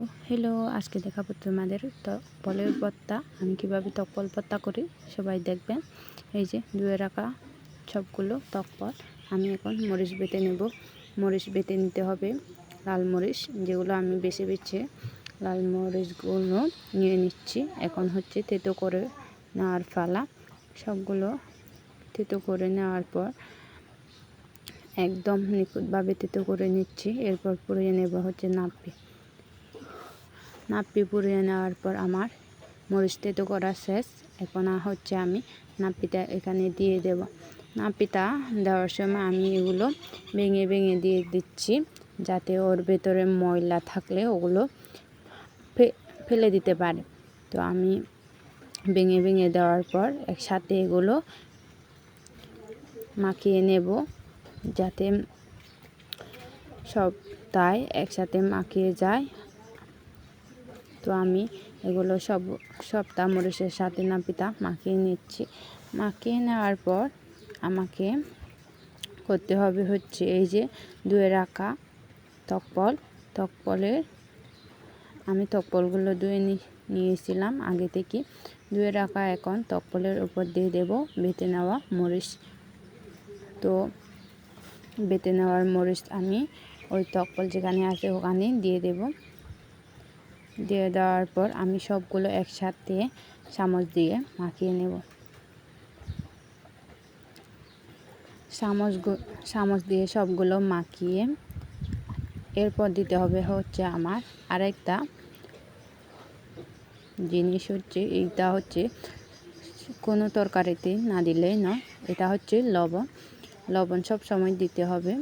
Hello, আজকে দেখাবো তোমাদের তকপলের পত্তা। আমি কীভাবে তকপল পত্তা করি সবাই দেখবেন এই যে দুয়ে রাখা সবগুলো তকপল আমি এখন মরিচ বেটে নেব। মরিচ বেটে নিতে হবে লাল মরিচ, যেগুলো আমি বেছে বেছে লাল মরিচগুলো নিয়ে নিচ্ছি। এখন হচ্ছে তেতো করে নেওয়ার ফালা সবগুলো তেতো করে নেওয়ার পর একদম নিখুঁতভাবে তেতো করে নিচ্ছি। এরপর পুড়িয়ে নেব হচ্ছে নাপি। নাপ্পি পুড়িয়ে নেওয়ার পর আমার মরিচ তেতো করা শেষ। এখন হচ্ছে আমি নাপ্পিটা এখানে দিয়ে দেব। নাপ্পিটা দেওয়ার সময় আমি এগুলো ভেঙে ভেঙে দিয়ে দিচ্ছি, যাতে ওর ভেতরে ময়লা থাকলে ওগুলো ফেলে দিতে পারে। তো আমি ভেঙে ভেঙে দেওয়ার পর একসাথে এগুলো মাখিয়ে নেব, যাতে সব তাই একসাথে মাখিয়ে যায়। তো আমি এগুলো সব সবটা মরিচের সাথে নাপিতা মাখিয়ে নিচ্ছি। মাখিয়ে নেওয়ার পর আমাকে করতে হবে হচ্ছে এই যে ধুয়ে রাখা তকপল। তকপলের, আমি তকপলগুলো ধুয়ে নিয়েছিলাম আগে থেকে। ধুয়ে রাখা এখন তকপলের উপর দিয়ে দেব বেটে নেওয়া মরিচ। তো বেটে নেওয়ার মরিচ আমি ওই তকপল যেখানে আছে ওখানে দিয়ে দেব। দিয়ে দেওয়ার পর আমি সবগুলো একসাথে চামচ দিয়ে মাখিয়ে নেব। চামচ চামচ দিয়ে সবগুলো মাখিয়ে এরপর দিতে হবে হচ্ছে আমার আরেকটা জিনিস হচ্ছে, এইটা হচ্ছে কোনো তরকারিতে না দিলেই না, এটা হচ্ছে লবণ। লবণ সব সময় দিতে হবে।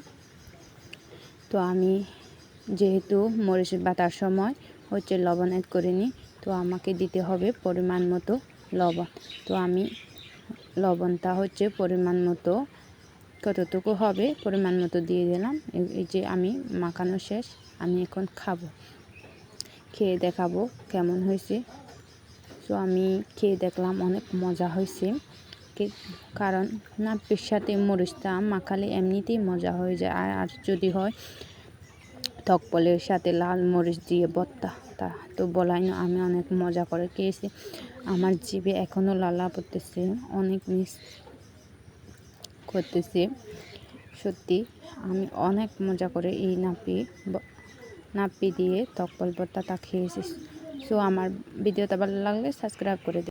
তো আমি যেহেতু মরিচ বাটার সময় হচ্ছে লবণ অ্যাড করে নিই তো আমাকে দিতে হবে পরিমাণ মতো লবণ। তো আমি লবণটা হচ্ছে পরিমাণ মতো কতটুকু হবে পরিমাণ মতো দিয়ে দিলাম। এই যে আমি মাখানো শেষ, আমি এখন খাব। খেয়ে দেখাবো কেমন হয়েছে। তো আমি খেয়ে দেখলাম অনেক মজা হয়েছে। কারণ নাপির সাথে মরিচটা মাখালে এমনিতেই মজা হয়ে যায়। আর যদি হয় তকপলের সাথে লাল মরিচ দিয়ে বত্তা। তা তো বলাই না, আমি অনেক মজা করে খেয়েছি। আমার জিভে এখনও লালা পড়তেছে, অনেক মিস করতেছে। সত্যি, আমি অনেক মজা করে এই নাপি নাপি দিয়ে তকপল ভর্তাটা খেয়েছি। সো আমার ভিডিওটা ভালো লাগলে সাবস্ক্রাইব করে